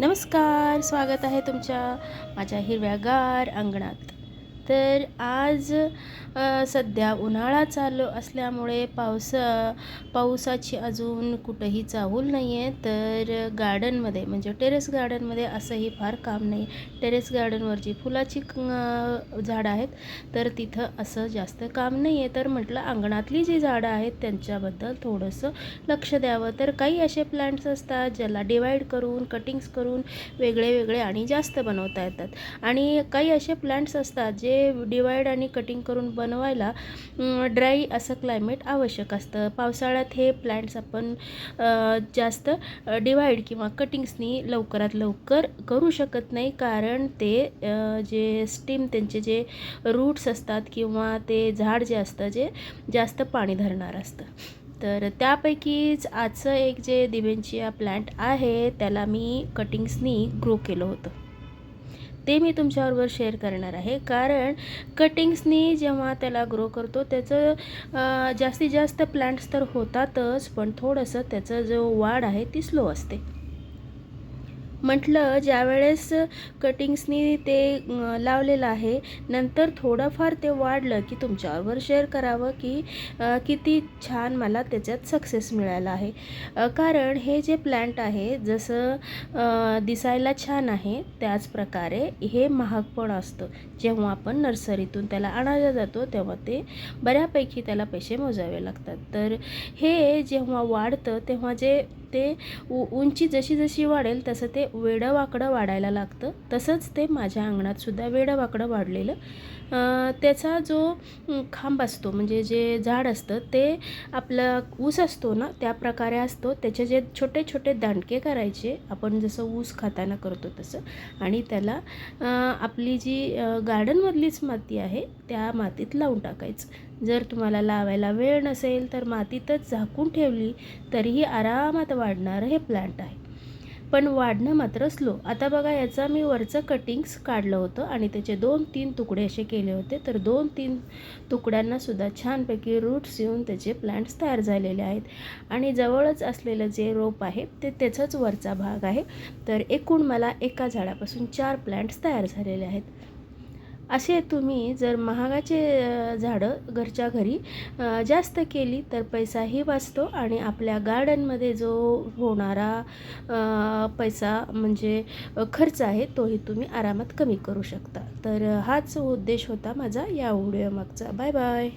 नमस्कार स्वागत आहे तुमच्या माझ्या हिरव्यागार अंगणात. तर आज सध्या उन्हाळा चालू असल्यामुळे पावस पावसाची अजून कुठंही चाहूल नाही आहे तर गार्डनमध्ये म्हणजे टेरेस गार्डनमध्ये असंही फार काम नाही. टेरेस गार्डनवरची फुलाची झाडं आहेत तर तिथं असं जास्त काम नाही आहे तर म्हटलं अंगणातली जी झाडं आहेत त्यांच्याबद्दल थोडंसं लक्ष द्यावं. तर काही असे प्लांट्स असतात ज्याला डिवाईड करून कटिंग्स करून वेगळे वेगळे आणि जास्त बनवता येतात. आणि काही असे प्लांट्स असतात जे डिवाईड आणि कटिंग करून बनवायला ड्राई असं क्लायमेट आवश्यक असतं. पावसाळ्यात हे प्लांट्स आपण जास्त डिवाईड किंवा कटिंग्सनी लवकरात लवकर करू शकत नाही. कारण ते जे स्टीम त्यांचे जे रूट्स असतात किंवा ते झाड जे असतं जे जास्त पाणी धरणार असतं. तर त्यापैकीच आजचं एक जे दिवेंचिया प्लांट आहे त्याला मी कटिंग्सनी ग्रो केलं होतं. ते मी तुमच्याबरोबर शेअर करणार आहे. कारण कटिंग्सनी जेव्हा त्याला ग्रो करतो त्याचं जास्तीत जास्त प्लांट्स तर होतातच पण थोडंसं त्याचं जो वाढ आहे ती स्लो असते. म्हटलं ज्यावेळेस कटिंग्सनी ते लावलेलं आहे नंतर थोडंफार ते वाढलं की तुमच्यावर शेअर करावं की किती छान मला त्याच्यात सक्सेस मिळाला आहे. कारण हे जे प्लॅन्ट आहे जसं दिसायला छान आहे त्याच प्रकारे हे महाग पण असतं. जेव्हा आपण नर्सरीतून त्याला आणायला जातो तेव्हा ते बऱ्यापैकी त्याला पैसे मोजावे लागतात. तर हे जेव्हा वाढतं तेव्हा जे ते उ उंची जशी जशी वाढेल तसं ते वेडं वाकडं वाढायला लागतं. तसंच ते माझ्या अंगणातसुद्धा वेडं वाकडं वाढलेलं. त्याचा जो खांब असतो म्हणजे जे झाड असतं ते आपला ऊस असतो ना त्या प्रकारे असतो. त्याचे जे छोटे छोटे दांडके करायचे आपण जसं ऊस खाताना करतो तसं. आणि त्याला आपली जी गार्डनमधलीच माती आहे त्या मातीत लावून टाकायचं. जर तुम्हाला लावायला वेळ नसेल तर मातीतच झाकून ठेवली तरीही आरामात वाढणारं हे प्लांट आहे. पण वाढणं मात्र स्लो आता बघा याचा मी वरचं कटिंग्स काढलं होतं आणि त्याचे दोन तीन तुकडे असे केले होते. तर दोन तीन तुकड्यांनासुद्धा छानपैकी रूट्स येऊन त्याचे प्लांट्स तयार झालेले आहेत. आणि जवळच असलेलं जे रोप आहे ते त्याचाच वरचा भाग आहे. तर एकूण मला एका झाडापासून चार प्लांट्स तयार झालेले आहेत. असे तुम्ही जर महागाचे झाडं घरच्या घरी जास्त केली तर पैसाही वाचतो आणि आपल्या गार्डनमध्ये जो होणारा पैसा म्हणजे खर्च आहे तोही तुम्ही आरामात कमी करू शकता. तर हाच उद्देश होता माझा या व्हिडिओमागचा बाय बाय.